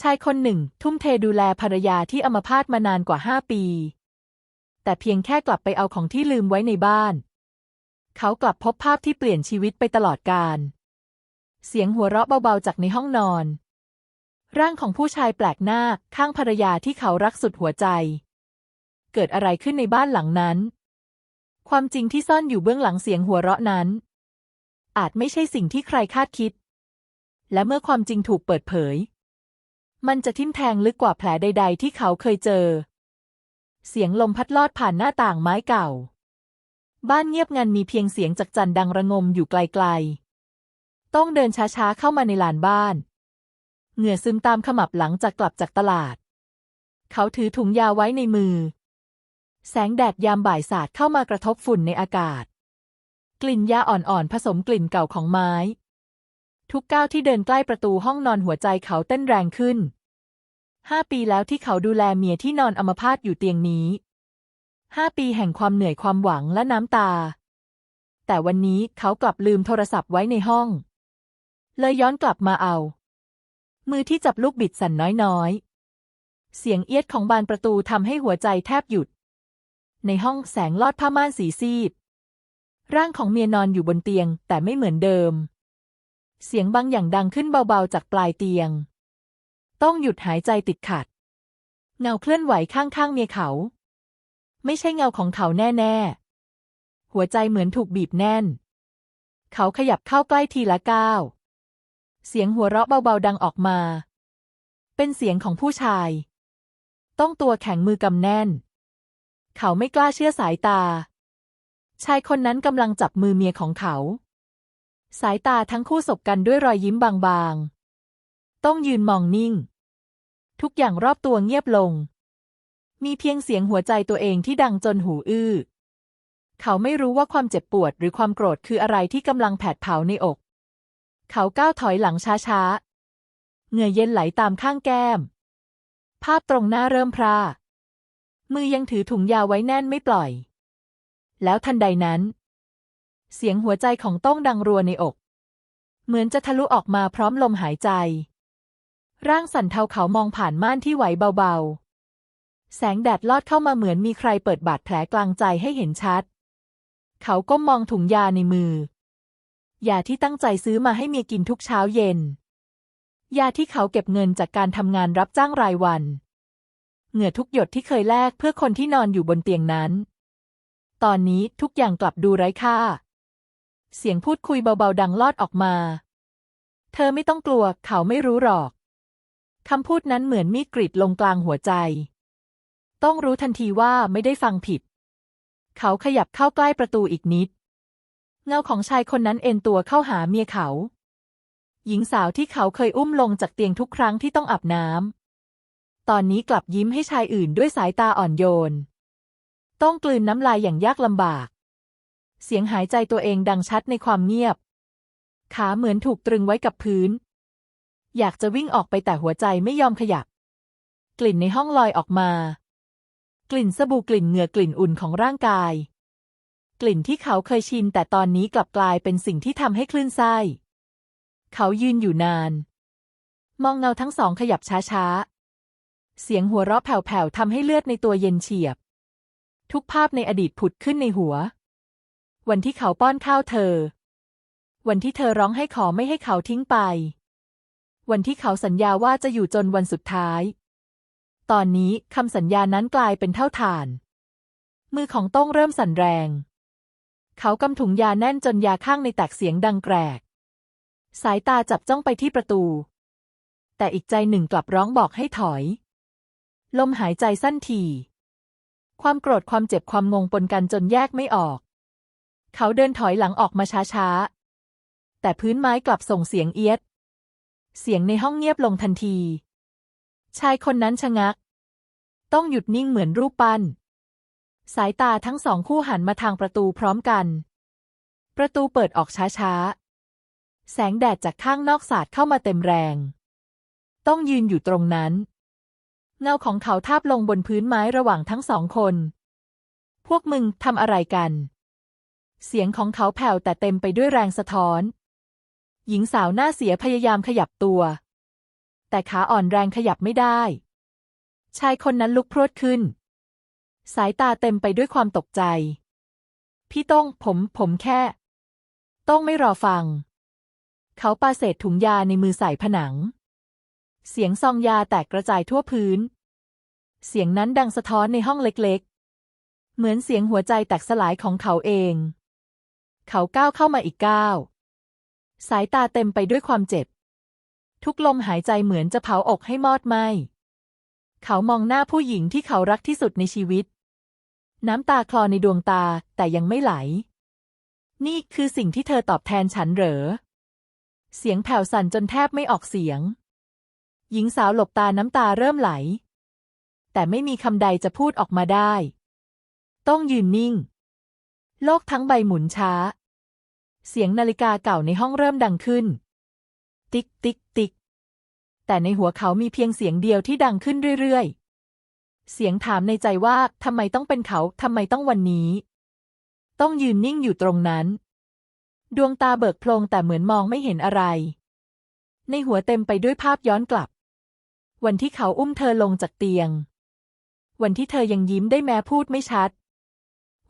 ชายคนหนึ่ง ทุ่มเทดูแลภรรยาที่อัมพาตมานานกว่าห้าปี แต่เพียงแค่กลับไปเอาของที่ลืมไว้ในบ้าน เขากลับพบภาพที่เปลี่ยนชีวิตไปตลอดกาลเสียงหัวเราะเบาๆจากในห้องนอน ร่างของผู้ชายแปลกหน้าข้างภรรยาที่เขารักสุดหัวใจ เกิดอะไรขึ้นในบ้านหลังนั้น ความจริงที่ซ่อนอยู่เบื้องหลังเสียงหัวเราะนั้น อาจไม่ใช่สิ่งที่ใครคาดคิด และเมื่อความจริงถูกเปิดเผย มันจะทิ่มแทงลึกกว่าแผลใด ๆ ที่เขาเคยเจอ เสียงลมพัดลอดผ่านหน้าต่างไม้เก่า บ้านเงียบงันมีเพียงเสียงจากจันดังระงมอยู่ไกลๆ ต้องเดินช้าๆเข้ามาในลานบ้าน เหงื่อซึมตามขมับหลังจากกลับจากตลาด เขาถือถุงยาไว้ในมือ แสงแดดยามบ่ายสาดเข้ามากระทบฝุ่นในอากาศ กลิ่นยาอ่อนๆผสมกลิ่นเก่าของไม้ ทุกก้าวที่เดินใกล้ประตูห้องนอนหัวใจเขาเต้นแรงขึ้นห้าปีแล้วที่เขาดูแลเมียที่นอนอัมพาตอยู่เตียงนี้ห้าปีแห่งความเหนื่อยความหวังและน้ำตา แต่วันนี้เขากลับลืมโทรศัพท์ไว้ในห้อง เลยย้อนกลับมาเอา มือที่จับลูกบิดสั่นน้อยๆ เสียงเอียดของบานประตูทำให้หัวใจแทบหยุด ในห้องแสงลอดผ้าม่านสีซีด ร่างของเมียนอนอยู่บนเตียงแต่ไม่เหมือนเดิม เสียงบางอย่างดังขึ้นเบาๆจากปลายเตียง ต้องหยุดหายใจติดขัด เงาเคลื่อนไหวข้างๆเมียเขา ไม่ใช่เงาของเขาแน่ๆ หัวใจเหมือนถูกบีบแน่น เขาขยับเข้าใกล้ทีละก้าว เสียงหัวเราะเบาๆดังออกมา เป็นเสียงของผู้ชาย ต้องตัวแข็งมือกำแน่น เขาไม่กล้าเชื่อสายตา ชายคนนั้นกำลังจับมือเมียของเขา สายตาทั้งคู่สบกันด้วยรอยยิ้มบางๆ ต้องยืนมองนิ่ง ทุกอย่างรอบตัวเงียบลง มีเพียงเสียงหัวใจตัวเองที่ดังจนหูอื้อ เขาไม่รู้ว่าความเจ็บปวดหรือความโกรธคืออะไรที่กำลังแผดเผาในอก เขาก้าวถอยหลังช้าๆ เหงื่อเย็นไหลตามข้างแก้ม ภาพตรงหน้าเริ่มพร่ามือยังถือถุงยาไว้แน่นไม่ปล่อย แล้วทันใดนั้น เสียงหัวใจของต้องดังรัวในอก เหมือนจะทะลุออกมาพร้อมลมหายใจ ร่างสั่นเทาเขามองผ่านม่านที่ไหวเบาๆ แสงแดดลอดเข้ามาเหมือนมีใครเปิดบาดแผลกลางใจให้เห็นชัด เขาก้มมองถุงยาในมือ ยาที่ตั้งใจซื้อมาให้เมียกินทุกเช้าเย็น ยาที่เขาเก็บเงินจากการทำงานรับจ้างรายวัน เหงื่อทุกหยดที่เคยแลกเพื่อคนที่นอนอยู่บนเตียงนั้น ตอนนี้ทุกอย่างกลับดูไร้ค่า เสียงพูดคุยเบาๆ ดังลอดออกมา เธอไม่ต้องกลัว เขาไม่รู้หรอก คำพูดนั้นเหมือนมีดกรีดลงกลางหัวใจ ต้องรู้ทันทีว่าไม่ได้ฟังผิด เขาขยับเข้าใกล้ประตูอีกนิด เงาของชายคนนั้นเอ็นตัวเข้าหาเมียเขา หญิงสาวที่เขาเคยอุ้มลงจากเตียงทุกครั้งที่ต้องอาบน้ำ ตอนนี้กลับยิ้มให้ชายอื่นด้วยสายตาอ่อนโยน ต้องกลืนน้ำลายอย่างยากลำบาก เสียงหายใจตัวเองดังชัดในความเงียบ ขาเหมือนถูกตรึงไว้กับพื้น อยากจะวิ่งออกไปแต่หัวใจไม่ยอมขยับ กลิ่นในห้องลอยออกมา กลิ่นสบู่กลิ่นเหงื่อกลิ่นอุ่นของร่างกาย กลิ่นที่เขาเคยชินแต่ตอนนี้กลับกลายเป็นสิ่งที่ทำให้คลื่นไส้ เขายืนอยู่นาน มองเงาทั้งสองขยับช้าๆ เสียงหัวเราะแผ่วๆทำให้เลือดในตัวเย็นเฉียบ ทุกภาพในอดีตผุดขึ้นในหัว วันที่เขาป้อนข้าวเธอ วันที่เธอร้องให้ขอไม่ให้เขาทิ้งไป วันที่เขาสัญญาว่าจะอยู่จนวันสุดท้าย ตอนนี้คำสัญญานั้นกลายเป็นเท่าฐาน มือของโต้งเริ่มสั่นแรง เขากำถุงยาแน่นจนยาข้างในแตกเสียงดังแกรก สายตาจับจ้องไปที่ประตู แต่อีกใจหนึ่งกลับร้องบอกให้ถอย ลมหายใจสั้นทีความโกรธความเจ็บความงงปนกันจนแยกไม่ออก เขาเดินถอยหลังออกมาช้าๆ แต่พื้นไม้กลับส่งเสียงเอียด เสียงในห้องเงียบลงทันที ชายคนนั้นชะงัก ต้องหยุดนิ่งเหมือนรูปปั้น สายตาทั้งสองคู่หันมาทางประตูพร้อมกัน ประตูเปิดออกช้าๆ แสงแดดจากข้างนอกสาดเข้ามาเต็มแรง ต้องยืนอยู่ตรงนั้น เงาของเขาทาบลงบนพื้นไม้ระหว่างทั้งสองคน พวกมึงทำอะไรกัน เสียงของเขาแผ่วแต่เต็มไปด้วยแรงสะท้อน หญิงสาวหน้าเสียพยายามขยับตัว แต่ขาอ่อนแรงขยับไม่ได้ ชายคนนั้นลุกพรวดขึ้น สายตาเต็มไปด้วยความตกใจ พี่ต้องผมผมแค่ ต้องไม่รอฟัง เขาปาเศษถุงยาในมือใส่ผนัง เสียงซองยาแตกกระจายทั่วพื้น เสียงนั้นดังสะท้อนในห้องเล็กๆ เหมือนเสียงหัวใจแตกสลายของเขาเอง เขาก้าวเข้ามาอีกก้าวสายตาเต็มไปด้วยความเจ็บ ทุกลมหายใจเหมือนจะเผาอกให้มอดไหมเขามองหน้าผู้หญิงที่เขารักที่สุดในชีวิต น้ำตาคลอในดวงตาแต่ยังไม่ไหล นี่คือสิ่งที่เธอตอบแทนฉันเหรอ เสียงแผ่วสั่นจนแทบไม่ออกเสียง หญิงสาวหลบตาน้ำตาเริ่มไหล แต่ไม่มีคำใดจะพูดออกมาได้ ต้องยืนนิ่ง โลกทั้งใบหมุนช้า เสียงนาฬิกาเก่าในห้องเริ่มดังขึ้น ติ๊กติ๊กติ๊ก แต่ในหัวเขามีเพียงเสียงเดียวที่ดังขึ้นเรื่อยๆ เสียงถามในใจว่าทำไมต้องเป็นเขาทำไมต้องวันนี้ ต้องยืนนิ่งอยู่ตรงนั้น ดวงตาเบิกโพลงแต่เหมือนมองไม่เห็นอะไร ในหัวเต็มไปด้วยภาพย้อนกลับ วันที่เขาอุ้มเธอลงจากเตียง วันที่เธอยังยิ้มได้แม้พูดไม่ชัด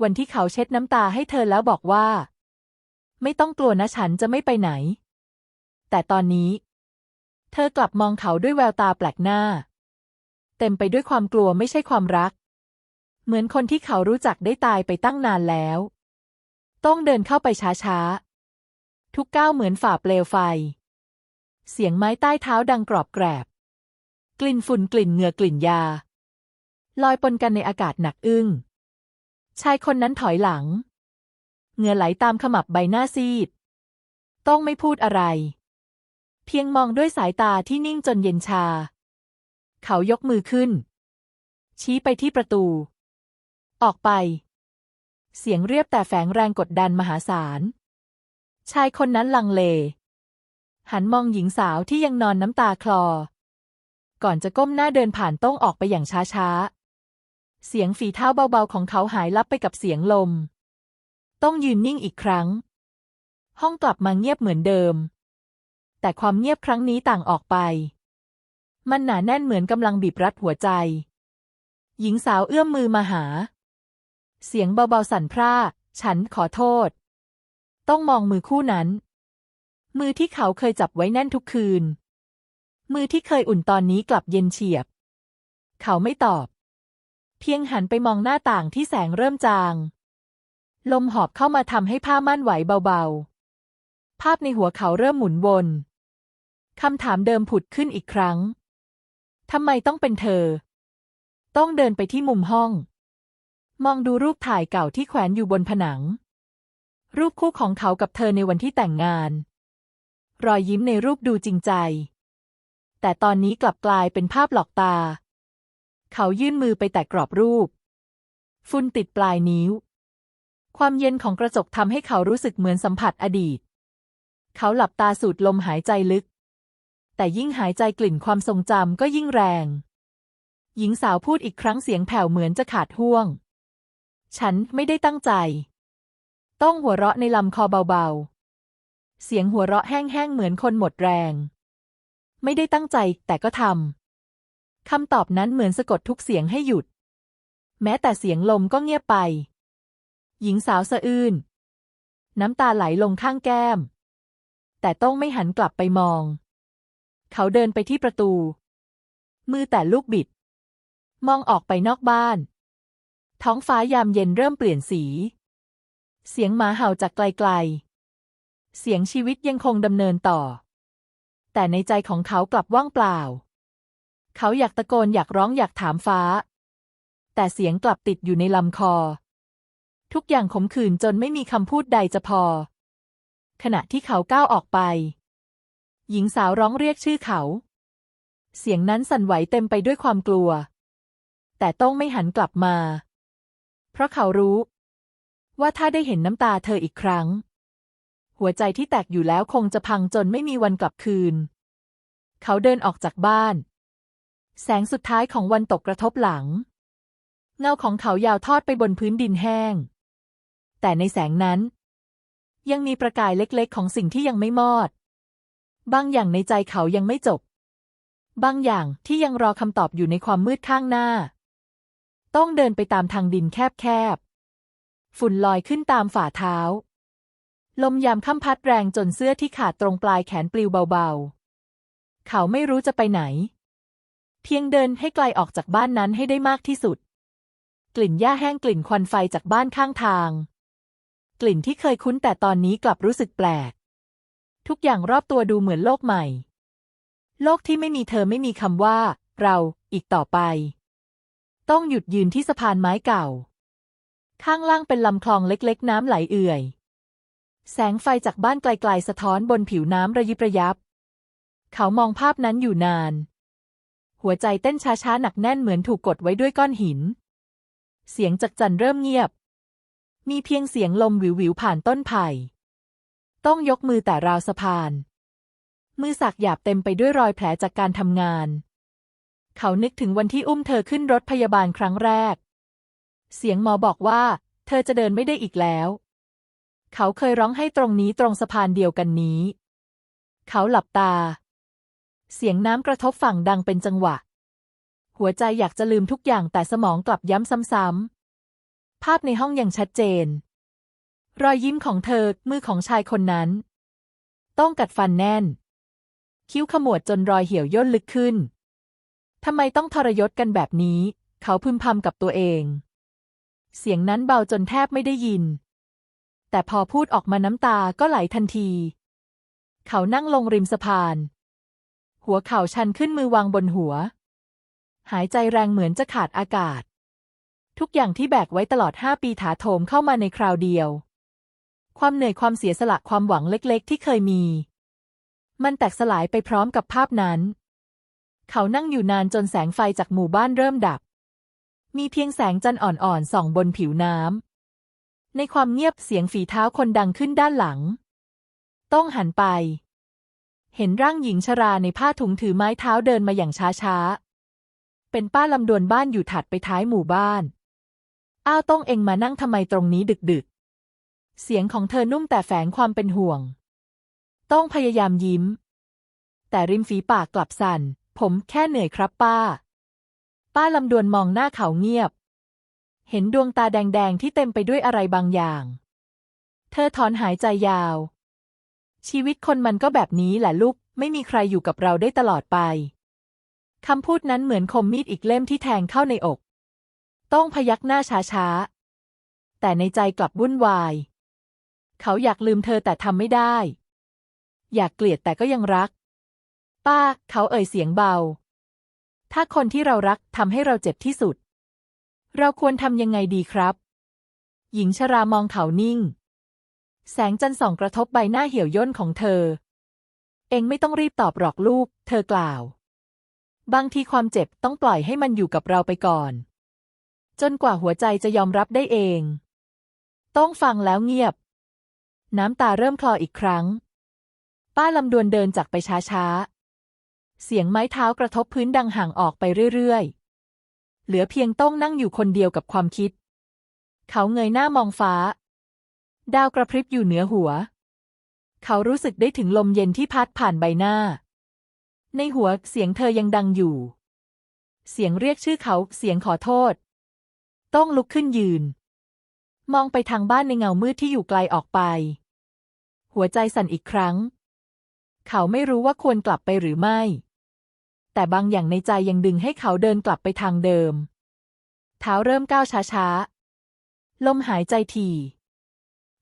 วันที่เขาเช็ดน้ำตาให้เธอแล้วบอกว่า ไม่ต้องกลัวนะฉันจะไม่ไปไหน แต่ตอนนี้ เธอกลับมองเขาด้วยแววตาแปลกหน้า เต็มไปด้วยความกลัวไม่ใช่ความรัก เหมือนคนที่เขารู้จักได้ตายไปตั้งนานแล้ว ต้องเดินเข้าไปช้าๆ ทุกก้าวเหมือนฝ่าเปลวไฟ เสียงไม้ใต้เท้าดังกรอบแกรบ กลิ่นฝุ่นกลิ่นเหงื่อกลิ่นยา ลอยปนกันในอากาศหนักอึ้ง ชายคนนั้นถอยหลัง เหงื่อไหลตามขมับใบหน้าซีด ต้องไม่พูดอะไร เพียงมองด้วยสายตาที่นิ่งจนเย็นชา เขายกมือขึ้น ชี้ไปที่ประตู ออกไป เสียงเรียบแต่แฝงแรงกดดันมหาศาล ชายคนนั้นลังเล หันมองหญิงสาวที่ยังนอนน้ำตาคลอ ก่อนจะก้มหน้าเดินผ่านต้องออกไปอย่างช้าๆ เสียงฝีเท้าเบาๆของเขาหายลับไปกับเสียงลม ต้องยืนนิ่งอีกครั้ง ห้องกลับมาเงียบเหมือนเดิม แต่ความเงียบครั้งนี้ต่างออกไป มันหนาแน่นเหมือนกำลังบีบรัดหัวใจ หญิงสาวเอื้อมมือมาหา เสียงเบาๆสั่นพร่า ฉันขอโทษ ต้องมองมือคู่นั้น มือที่เขาเคยจับไว้แน่นทุกคืน มือที่เคยอุ่นตอนนี้กลับเย็นเฉียบ เขาไม่ตอบ เพียงหันไปมองหน้าต่างที่แสงเริ่มจาง ลมหอบเข้ามาทำให้ผ้าม่านไหวเบาๆ ภาพในหัวเขาเริ่มหมุนวนคำถามเดิมผุดขึ้นอีกครั้ง ทำไมต้องเป็นเธอ ต้องเดินไปที่มุมห้อง มองดูรูปถ่ายเก่าที่แขวนอยู่บนผนัง รูปคู่ของเขากับเธอในวันที่แต่งงาน รอยยิ้มในรูปดูจริงใจ แต่ตอนนี้กลับกลายเป็นภาพหลอกตา เขายื่นมือไปแตะกรอบรูป ฝุ่นติดปลายนิ้ว ความเย็นของกระจกทำให้เขารู้สึกเหมือนสัมผัสอดีต เขาหลับตาสูดลมหายใจลึก แต่ยิ่งหายใจกลิ่นความทรงจำก็ยิ่งแรง หญิงสาวพูดอีกครั้งเสียงแผ่วเหมือนจะขาดห่วง ฉันไม่ได้ตั้งใจ ต้องหัวเราะในลำคอเบาๆ เสียงหัวเราะแห้งๆเหมือนคนหมดแรง ไม่ได้ตั้งใจแต่ก็ทำ คำตอบนั้นเหมือนสะกดทุกเสียงให้หยุด แม้แต่เสียงลมก็เงียบไป หญิงสาวสะอื้น น้ำตาไหลลงข้างแก้ม แต่ต้องไม่หันกลับไปมอง เขาเดินไปที่ประตู มือแต่ลูกบิด มองออกไปนอกบ้าน ท้องฟ้ายามเย็นเริ่มเปลี่ยนสี เสียงหมาเห่าจากไกลๆ เสียงชีวิตยังคงดำเนินต่อ แต่ในใจของเขากลับว่างเปล่า เขาอยากตะโกนอยากร้องอยากถามฟ้า แต่เสียงกลับติดอยู่ในลำคอ ทุกอย่างขมขื่นจนไม่มีคำพูดใดจะพอ ขณะที่เขาก้าวออกไป หญิงสาวร้องเรียกชื่อเขา เสียงนั้นสั่นไหวเต็มไปด้วยความกลัว แต่ต้องไม่หันกลับมา เพราะเขารู้ ว่าถ้าได้เห็นน้ำตาเธออีกครั้ง หัวใจที่แตกอยู่แล้วคงจะพังจนไม่มีวันกลับคืน เขาเดินออกจากบ้าน แสงสุดท้ายของวันตกกระทบหลัง เงาของเขายาวทอดไปบนพื้นดินแห้ง แต่ในแสงนั้น ยังมีประกายเล็กๆ ของสิ่งที่ยังไม่มอด บางอย่างในใจเขายังไม่จบบางอย่างที่ยังรอคำตอบอยู่ในความมืดข้างหน้า ต้องเดินไปตามทางดินแคบๆ ฝุ่นลอยขึ้นตามฝ่าเท้า ลมยามค่ำพัดแรงจนเสื้อที่ขาดตรงปลายแขนปลิวเบาๆ เขาไม่รู้จะไปไหน เพียงเดินให้ไกลออกจากบ้านนั้นให้ได้มากที่สุด กลิ่นหญ้าแห้งกลิ่นควันไฟจากบ้านข้างทาง กลิ่นที่เคยคุ้นแต่ตอนนี้กลับรู้สึกแปลก ทุกอย่างรอบตัวดูเหมือนโลกใหม่ โลกที่ไม่มีเธอไม่มีคำว่า เราอีกต่อไป ต้องหยุดยืนที่สะพานไม้เก่า ข้างล่างเป็นลำคลองเล็กๆ น้ำไหลเอื่อย แสงไฟจากบ้านไกลๆสะท้อนบนผิวน้ำระยิบระยับ เขามองภาพนั้นอยู่นาน หัวใจเต้นช้าๆหนักแน่นเหมือนถูกกดไว้ด้วยก้อนหิน เสียงจักจันเริ่มเงียบ มีเพียงเสียงลมวิววิวผ่านต้นไผ่ ต้องยกมือแต่ราวสะพาน มือสักหยาบเต็มไปด้วยรอยแผลจากการทำงาน เขานึกถึงวันที่อุ้มเธอขึ้นรถพยาบาลครั้งแรก เสียงหมอบอกว่า เธอจะเดินไม่ได้อีกแล้ว เขาเคยร้องให้ตรงนี้ตรงสะพานเดียวกันนี้ เขาหลับตา เสียงน้ำกระทบฝั่งดังเป็นจังหวะ หัวใจอยากจะลืมทุกอย่างแต่สมองกลับย้ำซ้ำๆ ภาพในห้องยังชัดเจน รอยยิ้มของเธอ มือของชายคนนั้น ต้องกัดฟันแน่น คิ้วขมวดจนรอยเหี่ยวย่นลึกขึ้น ทำไมต้องทรยศกันแบบนี้ เขาพึมพำกับตัวเอง เสียงนั้นเบาจนแทบไม่ได้ยิน แต่พอพูดออกมาน้ำตาก็ไหลทันที เขานั่งลงริมสะพาน หัวเข่าชันขึ้นมือวางบนหัว หายใจแรงเหมือนจะขาดอากาศ ทุกอย่างที่แบกไว้ตลอดห้าปีถาโถมเข้ามาในคราวเดียว ความเหนื่อยความเสียสละความหวังเล็กๆ ที่เคยมี มันแตกสลายไปพร้อมกับภาพนั้น เขานั่งอยู่นานจนแสงไฟจากหมู่บ้านเริ่มดับ มีเพียงแสงจันทร์อ่อนๆส่องบนผิวน้ำในความเงียบเสียงฝีเท้าคนดังขึ้นด้านหลัง ต้องหันไป เห็นร่างหญิงชราในผ้าถุงถือไม้เท้าเดินมาอย่างช้าๆ เป็นป้าลำดวนบ้านอยู่ถัดไปท้ายหมู่บ้าน อ้าวต้องเองมานั่งทำไมตรงนี้ดึกๆ เสียงของเธอนุ่มแต่แฝงความเป็นห่วง ต้องพยายามยิ้ม แต่ริมฝีปากกลับสั่น ผมแค่เหนื่อยครับป้า ป้าลำดวนมองหน้าเขาเงียบ เห็นดวงตาแดงๆที่เต็มไปด้วยอะไรบางอย่าง เธอถอนหายใจยาว ชีวิตคนมันก็แบบนี้แหละลูก ไม่มีใครอยู่กับเราได้ตลอดไป คำพูดนั้นเหมือนคมมีดอีกเล่มที่แทงเข้าในอก ต้องพยักหน้าช้าๆ แต่ในใจกลับวุ่นวาย เขาอยากลืมเธอแต่ทำไม่ได้ อยากเกลียดแต่ก็ยังรัก ป้า เขาเอ่ยเสียงเบา ถ้าคนที่เรารักทำให้เราเจ็บที่สุด เราควรทำยังไงดีครับ หญิงชรามองเขานิ่ง แสงจันทร์ส่องกระทบใบหน้าเหี่ยวย่นของเธอ เองไม่ต้องรีบตอบหรอกลูก เธอกล่าว บางทีความเจ็บต้องปล่อยให้มันอยู่กับเราไปก่อน จนกว่าหัวใจจะยอมรับได้เอง ต้องฟังแล้วเงียบ น้ำตาเริ่มคลออีกครั้ง ป้าลำดวนเดินจากไปช้าๆ เสียงไม้เท้ากระทบพื้นดังห่างออกไปเรื่อยๆ เหลือเพียงต้องนั่งอยู่คนเดียวกับความคิด เขาเงยหน้ามองฟ้า ดาวกระพริบอยู่เหนือหัว เขารู้สึกได้ถึงลมเย็นที่พัดผ่านใบหน้า ในหัวเสียงเธอยังดังอยู่ เสียงเรียกชื่อเขาเสียงขอโทษ ต้องลุกขึ้นยืน มองไปทางบ้านในเงามืดที่อยู่ไกลออกไป หัวใจสั่นอีกครั้ง เขาไม่รู้ว่าควรกลับไปหรือไม่ แต่บางอย่างในใจยังดึงให้เขาเดินกลับไปทางเดิม เท้าเริ่มก้าวช้าๆลมหายใจถี่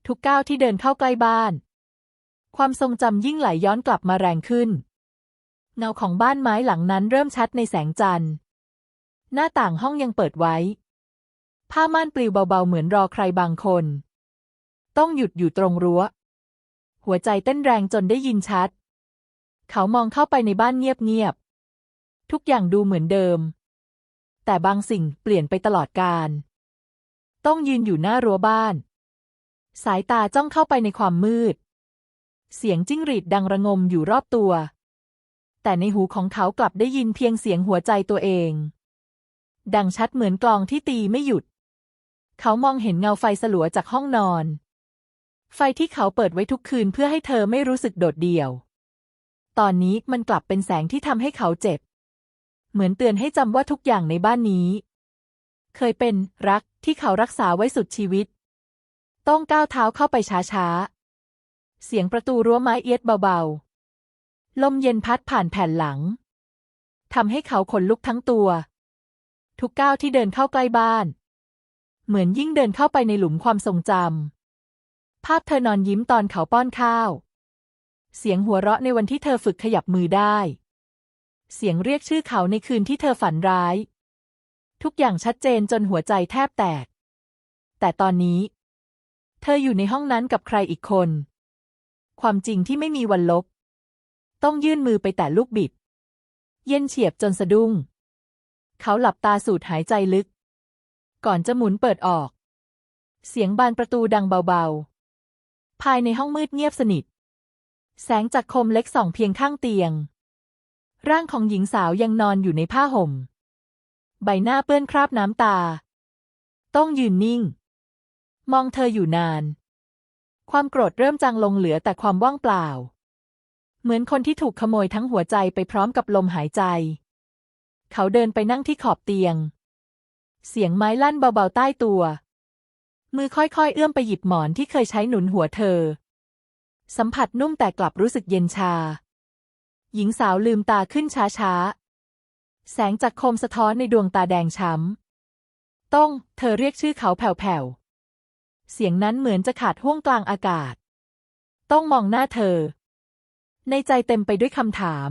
ทุกก้าวที่เดินเข้าใกล้บ้าน ความทรงจำยิ่งไหลย้อนกลับมาแรงขึ้น เงาของบ้านไม้หลังนั้นเริ่มชัดในแสงจันทร์ หน้าต่างห้องยังเปิดไว้ ผ้าม่านปลิวเบาๆเหมือนรอใครบางคน ต้องหยุดอยู่ตรงรั้ว หัวใจเต้นแรงจนได้ยินชัด เขามองเข้าไปในบ้านเงียบๆ ทุกอย่างดูเหมือนเดิม แต่บางสิ่งเปลี่ยนไปตลอดกาลต้องยืนอยู่หน้ารั้วบ้าน สายตาจ้องเข้าไปในความมืด เสียงจิ้งหรีดดังระงมอยู่รอบตัว แต่ในหูของเขากลับได้ยินเพียงเสียงหัวใจตัวเอง ดังชัดเหมือนกลองที่ตีไม่หยุด เขามองเห็นเงาไฟสลัวจากห้องนอน ไฟที่เขาเปิดไว้ทุกคืนเพื่อให้เธอไม่รู้สึกโดดเดี่ยว ตอนนี้มันกลับเป็นแสงที่ทำให้เขาเจ็บ เหมือนเตือนให้จำว่าทุกอย่างในบ้านนี้ เคยเป็นรักที่เขารักษาไว้สุดชีวิต ต้องก้าวเท้าเข้าไปช้าๆ เสียงประตูรั้วไม้เอียดเบาๆ ลมเย็นพัดผ่านแผ่นหลังทำให้เขาขนลุกทั้งตัว ทุกก้าวที่เดินเข้าใกล้บ้าน เหมือนยิ่งเดินเข้าไปในหลุมความทรงจำภาพเธอนอนยิ้มตอนเขาป้อนข้าว เสียงหัวเราะในวันที่เธอฝึกขยับมือได้ เสียงเรียกชื่อเขาในคืนที่เธอฝันร้าย ทุกอย่างชัดเจนจนหัวใจแทบแตก แต่ตอนนี้ เธออยู่ในห้องนั้นกับใครอีกคน ความจริงที่ไม่มีวันลบ ต้องยื่นมือไปแตะลูกบิด เย็นเฉียบจนสะดุ้ง เขาหลับตาสูดหายใจลึก ก่อนจะหมุนเปิดออก เสียงบานประตูดังเบาๆ ภายในห้องมืดเงียบสนิท แสงจากคมเล็กส่องเพียงข้างเตียง ร่างของหญิงสาวยังนอนอยู่ในผ้าห่ม ใบหน้าเปื้อนคราบน้ำตา ต้องยืนนิ่ง มองเธออยู่นาน ความโกรธเริ่มจางลงเหลือแต่ความว่างเปล่า เหมือนคนที่ถูกขโมยทั้งหัวใจไปพร้อมกับลมหายใจ เขาเดินไปนั่งที่ขอบเตียง เสียงไม้ลั่นเบาๆใต้ตัว มือค่อยๆ เอื้อมไปหยิบหมอนที่เคยใช้หนุนหัวเธอ สัมผัสนุ่มแต่กลับรู้สึกเย็นชา หญิงสาวลืมตาขึ้นช้าๆ แสงจากโคมสะท้อนในดวงตาแดงช้ำต้อง เธอเรียกชื่อเขาแผ่วๆ เสียงนั้นเหมือนจะขาดห่วงกลางอากาศ ต้องมองหน้าเธอ ในใจเต็มไปด้วยคำถาม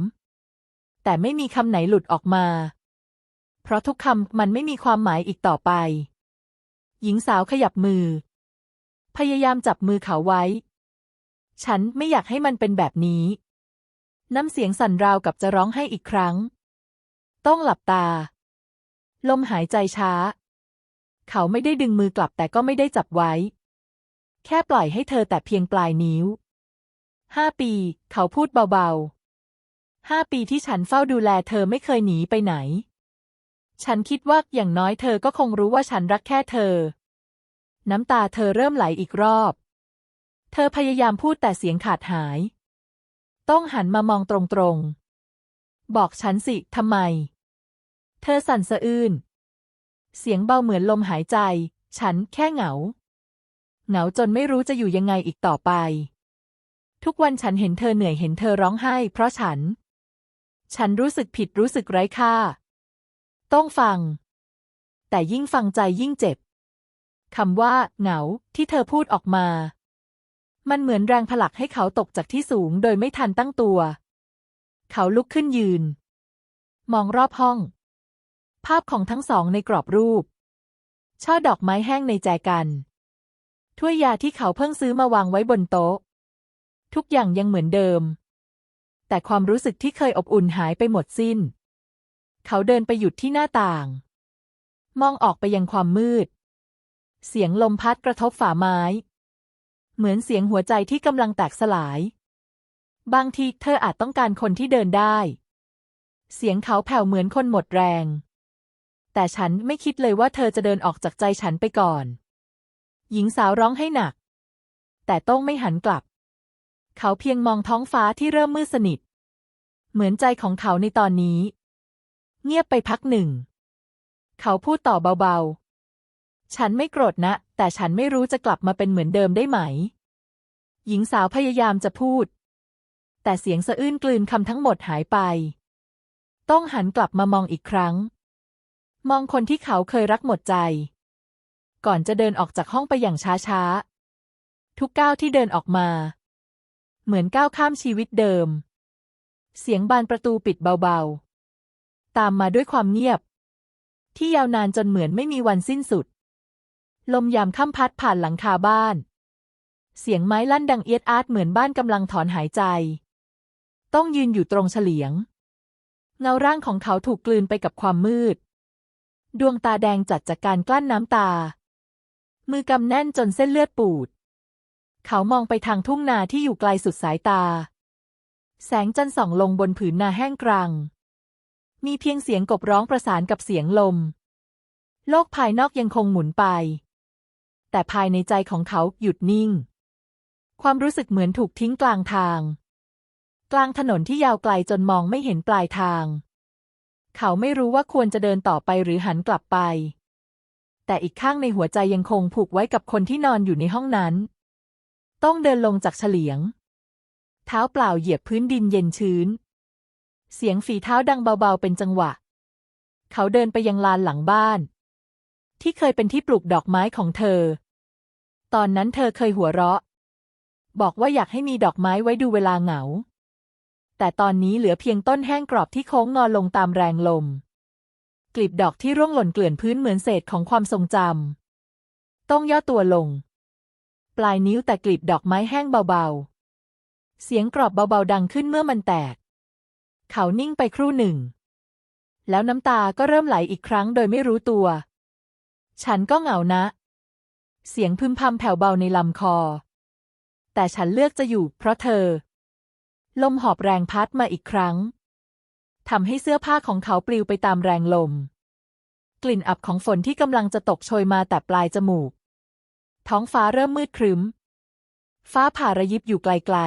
แต่ไม่มีคำไหนหลุดออกมา เพราะทุกคำมันไม่มีความหมายอีกต่อไป หญิงสาวขยับมือ พยายามจับมือเขาไว้ ฉันไม่อยากให้มันเป็นแบบนี้ น้ำเสียงสั่นราวกับจะร้องให้อีกครั้ง ต้องหลับตา ลมหายใจช้าเขาไม่ได้ดึงมือกลับแต่ก็ไม่ได้จับไว้ แค่ปล่อยให้เธอแต่เพียงปลายนิ้วห้าปี เขาพูดเบาๆห้าปีที่ฉันเฝ้าดูแลเธอไม่เคยหนีไปไหน ฉันคิดว่าอย่างน้อยเธอก็คงรู้ว่าฉันรักแค่เธอ น้ำตาเธอเริ่มไหลอีกรอบ เธอพยายามพูดแต่เสียงขาดหาย ต้องหันมามองตรงๆ บอกฉันสิทำไม เธอสั่นสะอื้น เสียงเบาเหมือนลมหายใจ ฉันแค่เหงา เหงาจนไม่รู้จะอยู่ยังไงอีกต่อไป ทุกวันฉันเห็นเธอเหนื่อยเห็นเธอร้องไห้ เพราะฉัน ฉันรู้สึกผิดรู้สึกไร้ค่า ต้องฟัง แต่ยิ่งฟังใจยิ่งเจ็บคำว่า เหงา ที่เธอพูดออกมา มันเหมือนแรงผลักให้เขาตกจากที่สูงโดยไม่ทันตั้งตัว เขาลุกขึ้นยืน มองรอบห้อง ภาพของทั้งสองในกรอบรูป ช่อดอกไม้แห้งในแจกัน ถ้วยยาที่เขาเพิ่งซื้อมาวางไว้บนโต๊ะ ทุกอย่างยังเหมือนเดิม แต่ความรู้สึกที่เคยอบอุ่นหายไปหมดสิ้น เขาเดินไปหยุดที่หน้าต่าง มองออกไปยังความมืด เสียงลมพัดกระทบฝาไม้ เหมือนเสียงหัวใจที่กำลังแตกสลาย บางทีเธออาจต้องการคนที่เดินได้ เสียงเขาแผ่วเหมือนคนหมดแรง แต่ฉันไม่คิดเลยว่าเธอจะเดินออกจากใจฉันไปก่อน หญิงสาวร้องให้หนัก แต่โต้งไม่หันกลับ เขาเพียงมองท้องฟ้าที่เริ่มมืดสนิท เหมือนใจของเขาในตอนนี้ เงียบไปพักหนึ่ง เขาพูดต่อเบาๆ ฉันไม่โกรธนะ แต่ฉันไม่รู้จะกลับมาเป็นเหมือนเดิมได้ไหม หญิงสาวพยายามจะพูด แต่เสียงสะอื้นกลืนคำทั้งหมดหายไป ต้องหันกลับมามองอีกครั้ง มองคนที่เขาเคยรักหมดใจ ก่อนจะเดินออกจากห้องไปอย่างช้าๆ ทุกก้าวที่เดินออกมา เหมือนก้าวข้ามชีวิตเดิม เสียงบานประตูปิดเบาๆ ตามมาด้วยความเงียบ ที่ยาวนานจนเหมือนไม่มีวันสิ้นสุด ลมยามค่ำพัดผ่านหลังคาบ้าน เสียงไม้ลั่นดังเอียดอาร์ตเหมือนบ้านกำลังถอนหายใจ ต้องยืนอยู่ตรงเฉลียง เงาร่างของเขาถูกกลืนไปกับความมืด ดวงตาแดงจัดจากการกลั้นน้ำตา มือกำแน่นจนเส้นเลือดปูด เขามองไปทางทุ่งนาที่อยู่ไกลสุดสายตา แสงจันทร์ส่องลงบนผืนนาแห้งกรัง มีเพียงเสียงกบร้องประสานกับเสียงลม โลกภายนอกยังคงหมุนไป แต่ภายในใจของเขาหยุดนิ่ง ความรู้สึกเหมือนถูกทิ้งกลางทาง กลางถนนที่ยาวไกลจนมองไม่เห็นปลายทาง เขาไม่รู้ว่าควรจะเดินต่อไปหรือหันกลับไป แต่อีกข้างในหัวใจยังคงผูกไว้กับคนที่นอนอยู่ในห้องนั้น ต้องเดินลงจากเฉลียง เท้าเปล่าเหยียบพื้นดินเย็นชื้น เสียงฝีเท้าดังเบาๆเป็นจังหวะ เขาเดินไปยังลานหลังบ้าน ที่เคยเป็นที่ปลูกดอกไม้ของเธอ ตอนนั้นเธอเคยหัวเราะ บอกว่าอยากให้มีดอกไม้ไว้ดูเวลาเหงา แต่ตอนนี้เหลือเพียงต้นแห้งกรอบที่โค้งงอลงตามแรงลม กลีบดอกที่ร่วงหล่นเกลื่อนพื้นเหมือนเศษของความทรงจำต้องย่อตัวลง ปลายนิ้วแต่กลีบดอกไม้แห้งเบาๆ เสียงกรอบเบาๆดังขึ้นเมื่อมันแตก เขานิ่งไปครู่หนึ่ง แล้วน้ำตาก็เริ่มไหลอีกครั้งโดยไม่รู้ตัว ฉันก็เหงานะ เสียงพึมพำแผ่วเบาในลำคอ แต่ฉันเลือกจะอยู่เพราะเธอ ลมหอบแรงพัดมาอีกครั้ง ทำให้เสื้อผ้าของเขาปลิวไปตามแรงลม กลิ่นอับของฝนที่กำลังจะตกโชยมาแต่ปลายจมูก ท้องฟ้าเริ่มมืดครึ้ม ฟ้าผ่าระยิบอยู่ไกล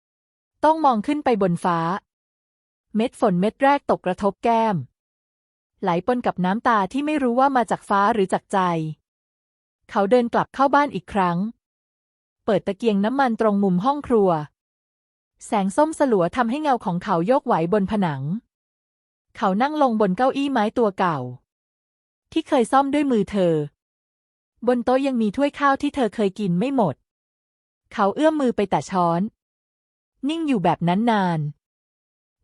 ๆ ต้องมองขึ้นไปบนฟ้า เม็ดฝนเม็ดแรกตกกระทบแก้ม ไหลปนกับน้ำตาที่ไม่รู้ว่ามาจากฟ้าหรือจากใจ เขาเดินกลับเข้าบ้านอีกครั้ง เปิดตะเกียงน้ำมันตรงมุมห้องครัวแสงส้มสลัวทำให้เงาของเขาโยกไหวบนผนัง เขานั่งลงบนเก้าอี้ไม้ตัวเก่า ที่เคยซ่อมด้วยมือเธอ บนโต๊ะยังมีถ้วยข้าวที่เธอเคยกินไม่หมด เขาเอื้อมมือไปแต่ช้อน นิ่งอยู่แบบนั้นนาน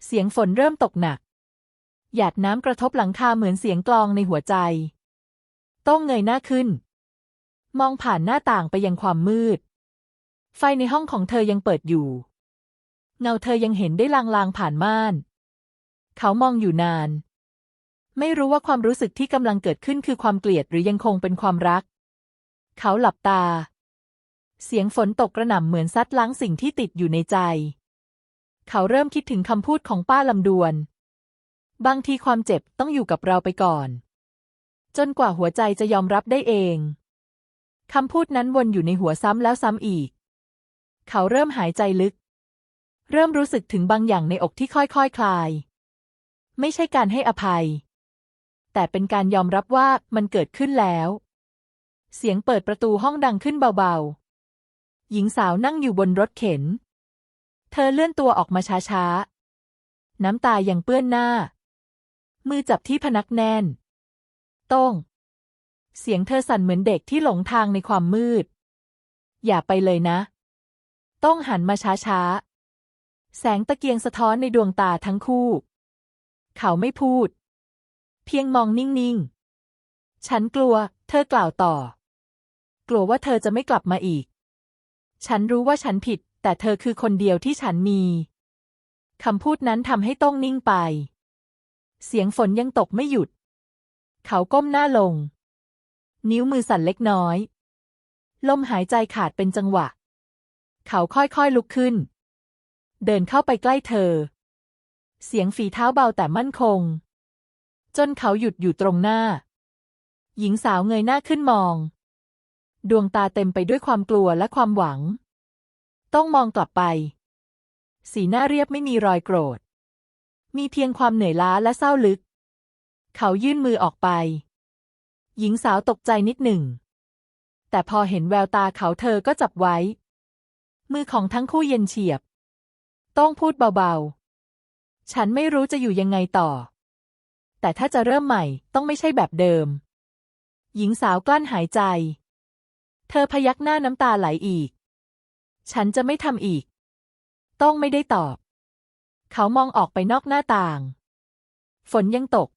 เสียงฝนเริ่มตกหนัก หยาดน้ำกระทบหลังคาเหมือนเสียงกลองในหัวใจ ต้องเงยหน้าขึ้น มองผ่านหน้าต่างไปยังความมืด ไฟในห้องของเธอยังเปิดอยู่เงาเธอยังเห็นได้ลางๆผ่านม่าน เขามองอยู่นาน ไม่รู้ว่าความรู้สึกที่กำลังเกิดขึ้นคือความเกลียดหรือยังคงเป็นความรัก เขาหลับตา เสียงฝนตกกระหน่ำเหมือนซัดล้างสิ่งที่ติดอยู่ในใจ เขาเริ่มคิดถึงคำพูดของป้าลำดวน บางทีความเจ็บต้องอยู่กับเราไปก่อน จนกว่าหัวใจจะยอมรับได้เองคำพูดนั้นวนอยู่ในหัวซ้ำแล้วซ้ำอีก เขาเริ่มหายใจลึก เริ่มรู้สึกถึงบางอย่างในอกที่ค่อยๆคคลาย ไม่ใช่การให้อภัย แต่เป็นการยอมรับว่ามันเกิดขึ้นแล้ว เสียงเปิดประตูห้องดังขึ้นเบาๆ หญิงสาวนั่งอยู่บนรถเข็น เธอเลื่อนตัวออกมาช้าๆ น้ำตายังเปื้อนหน้า มือจับที่พนักแน่น ต้อง เสียงเธอสั่นเหมือนเด็กที่หลงทางในความมืด อย่าไปเลยนะ ต้องหันมาช้าๆ แสงตะเกียงสะท้อนในดวงตาทั้งคู่ เขาไม่พูด เพียงมองนิ่งๆ ฉันกลัว เธอกล่าวต่อ กลัวว่าเธอจะไม่กลับมาอีก ฉันรู้ว่าฉันผิด แต่เธอคือคนเดียวที่ฉันมีคำพูดนั้นทำให้ต้องนิ่งไป เสียงฝนยังตกไม่หยุด เขาก้มหน้าลง นิ้วมือสั่นเล็กน้อย ลมหายใจขาดเป็นจังหวะ เขาค่อยๆลุกขึ้น เดินเข้าไปใกล้เธอ เสียงฝีเท้าเบาแต่มั่นคง จนเขาหยุดอยู่ตรงหน้า หญิงสาวเงยหน้าขึ้นมอง ดวงตาเต็มไปด้วยความกลัวและความหวัง ต้องมองกลับไป สีหน้าเรียบไม่มีรอยโกรธ มีเพียงความเหนื่อยล้าและเศร้าลึก เขายื่นมือออกไป หญิงสาวตกใจนิดหนึ่ง แต่พอเห็นแววตาเขาเธอก็จับไว้ มือของทั้งคู่เย็นเฉียบ ต้องพูดเบาๆ ฉันไม่รู้จะอยู่ยังไงต่อ แต่ถ้าจะเริ่มใหม่ต้องไม่ใช่แบบเดิม หญิงสาวกลั้นหายใจ เธอพยักหน้าน้ำตาไหลอีก ฉันจะไม่ทำอีก ต้องไม่ได้ตอบ เขามองออกไปนอกหน้าต่าง ฝนยังตก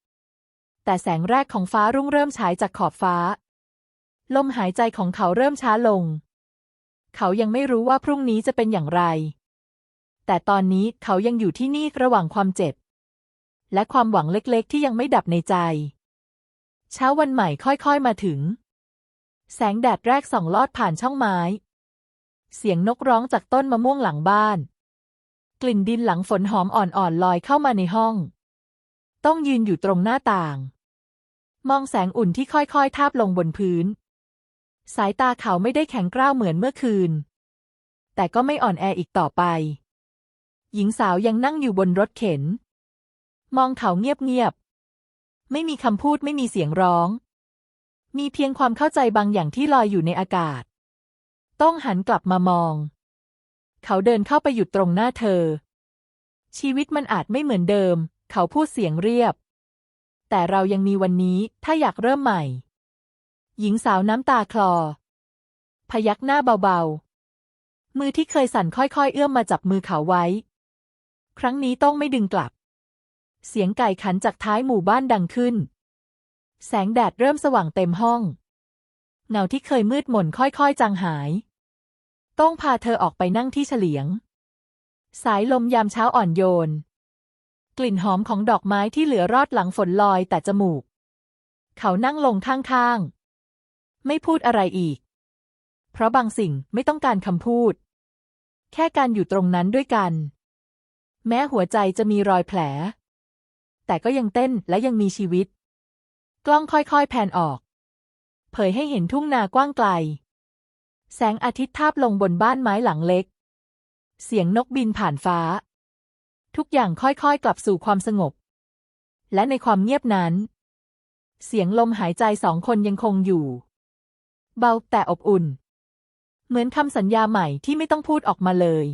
แต่แสงแรกของฟ้ารุ่งเริ่มฉายจากขอบฟ้า ลมหายใจของเขาเริ่มช้าลง เขายังไม่รู้ว่าพรุ่งนี้จะเป็นอย่างไร แต่ตอนนี้เขายังอยู่ที่นี่ระหว่างความเจ็บ และความหวังเล็กๆ ที่ยังไม่ดับในใจ เช้าวันใหม่ค่อยๆมาถึง แสงแดดแรกส่องลอดผ่านช่องไม้ เสียงนกร้องจากต้นมะม่วงหลังบ้าน กลิ่นดินหลังฝนหอมอ่อนๆลอยเข้ามาในห้อง ต้องยืนอยู่ตรงหน้าต่าง มองแสงอุ่นที่ค่อยๆ ทาบลงบนพื้น สายตาเขาไม่ได้แข็งกร้าวเหมือนเมื่อคืนแต่ก็ไม่อ่อนแออีกต่อไป หญิงสาวยังนั่งอยู่บนรถเข็น มองเขาเงียบๆ ไม่มีคำพูดไม่มีเสียงร้อง มีเพียงความเข้าใจบางอย่างที่ลอยอยู่ในอากาศ ต้องหันกลับมามอง เขาเดินเข้าไปหยุดตรงหน้าเธอ ชีวิตมันอาจไม่เหมือนเดิม เขาพูดเสียงเรียบ แต่เรายังมีวันนี้ถ้าอยากเริ่มใหม่ หญิงสาวน้ำตาคลอ พยักหน้าเบาๆ มือที่เคยสั่นค่อยๆ เอื้อมมาจับมือเขาไว้ ครั้งนี้ต้องไม่ดึงกลับ เสียงไก่ขันจากท้ายหมู่บ้านดังขึ้น แสงแดดเริ่มสว่างเต็มห้อง เงาที่เคยมืดมนค่อยๆจางหาย ต้องพาเธอออกไปนั่งที่เฉลียง สายลมยามเช้าอ่อนโยน กลิ่นหอมของดอกไม้ที่เหลือรอดหลังฝนลอยแต่จมูก เขานั่งลงข้างๆ ไม่พูดอะไรอีก เพราะบางสิ่งไม่ต้องการคำพูด แค่การอยู่ตรงนั้นด้วยกัน แม้หัวใจจะมีรอยแผล แต่ก็ยังเต้นและยังมีชีวิต กล้องค่อยๆ แผ่นออก เผยให้เห็นทุ่งนากว้างไกล แสงอาทิตย์ทาบลงบนบ้านไม้หลังเล็ก เสียงนกบินผ่านฟ้า ทุกอย่างค่อยๆ กลับสู่ความสงบ และในความเงียบนั้น เสียงลมหายใจสองคนยังคงอยู่ เบาแต่อบอุ่น เหมือนคำสัญญาใหม่ที่ไม่ต้องพูดออกมาเลย